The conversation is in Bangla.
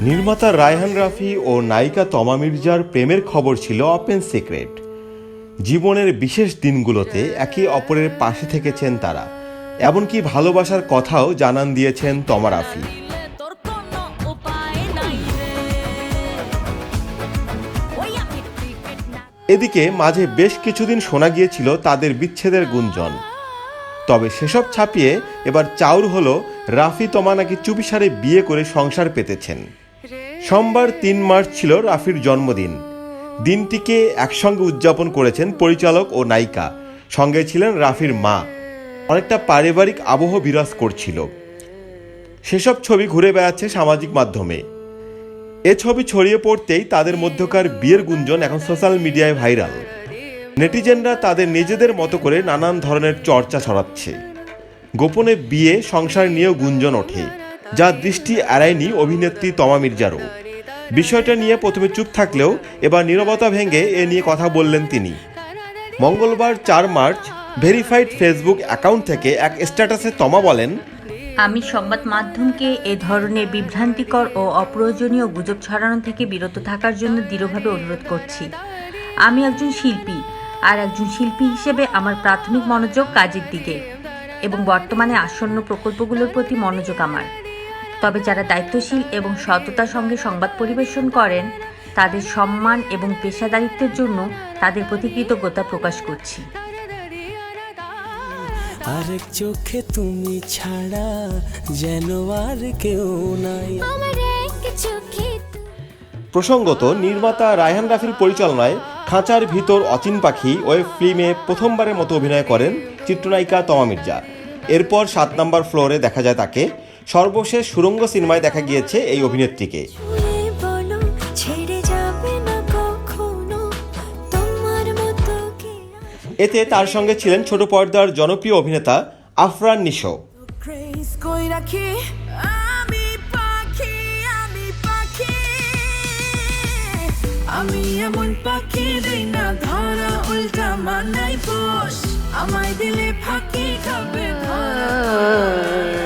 নির্মাতা রায়হান রাফি ও নায়িকা তমা মির্জার প্রেমের খবর ছিল ওপেন সিক্রেট। জীবনের বিশেষ দিনগুলোতে একে অপরের পাশে থেকেছেন তারা। এমনকি ভালোবাসার কথাও জানান দিয়েছেন তমা রাফি। এদিকে মাঝে বেশ কিছুদিন শোনা গিয়েছিল তাদের বিচ্ছেদের গুঞ্জন। তবে সেসব ছাপিয়ে এবার চাউর হলো রাফি তমা নাকি চুপিসারে বিয়ে করে সংসার পেতেছেন। সোমবার তিন মার্চ ছিল রাফির জন্মদিন। দিনটিকে একসঙ্গে উদযাপন করেছেন পরিচালক ও নায়িকা। সঙ্গে ছিলেন রাফির মা। অনেকটা পারিবারিক আবহ বিরাজ করছিল। সেসব ছবি ঘুরে বেড়াচ্ছে সামাজিক মাধ্যমে। এ ছবি ছড়িয়ে পড়তেই তাদের মধ্যকার বিয়ের গুঞ্জন এখন সোশ্যাল মিডিয়ায় ভাইরাল। নেটিজেনরা তাদের নিজেদের মতো করে নানান ধরনের চর্চা ছড়াচ্ছে। গোপনে বিয়ে, সংসার নিয়েও গুঞ্জন ওঠে, যা দৃষ্টি এড়ায়নি অভিনেত্রী তমা মির্জারও। বিষয়টা নিয়ে প্রথমে চুপ থাকলেও এবার নীরবতা ভেঙে এ নিয়ে কথা বললেন তিনি। মঙ্গলবার চার মার্চ, ভেরিফাইড ফেসবুক অ্যাকাউন্ট থেকে এক স্ট্যাটাসে তমা বলেন, আমি সংবাদ মাধ্যমকে এ ধরনের বিভ্রান্তিকর ও অপ্রয়োজনীয় গুজব ছড়ানো থেকে বিরত থাকার জন্য দৃঢ়ভাবে অনুরোধ করছি। আমি একজন শিল্পী আর একজন শিল্পী হিসেবে আমার প্রাথমিক মনোযোগ কাজের দিকে এবং বর্তমানে আসন্ন প্রকল্পগুলোর প্রতি মনোযোগ আমার। তবে যারা দায়িত্বশীল এবং সততার সঙ্গে সংবাদ পরিবেশন করেন, তাদের সম্মান এবং পেশাদারিত্বের জন্য তাদের প্রতি কৃতজ্ঞতা প্রকাশ করছি। আরেক চোখে তুমি ছাড়া যেন আর কেউ নাই। প্রসঙ্গত নির্মাতা রায়হান রাফির পরিচালনায় খাঁচার ভিতর অচিন পাখি ওয়েব ফিল্মে প্রথমবারের মতো অভিনয় করেন চিত্রনায়িকা তমা মির্জা। এরপর সাত নম্বর ফ্লোরে দেখা যায় তাকে। সর্বশেষ সুরঙ্গ সিনেমায় দেখা গিয়েছে এই অভিনেত্রীকে। এতে তার সঙ্গে ছিলেন ছোট পর্দার জনপ্রিয় অভিনেতা আফরান নিশো। এমন পাখি দেই না ধরা উল্টা মানাই পোষ আমায় দিলে ফাঁকি খাবে ধরা।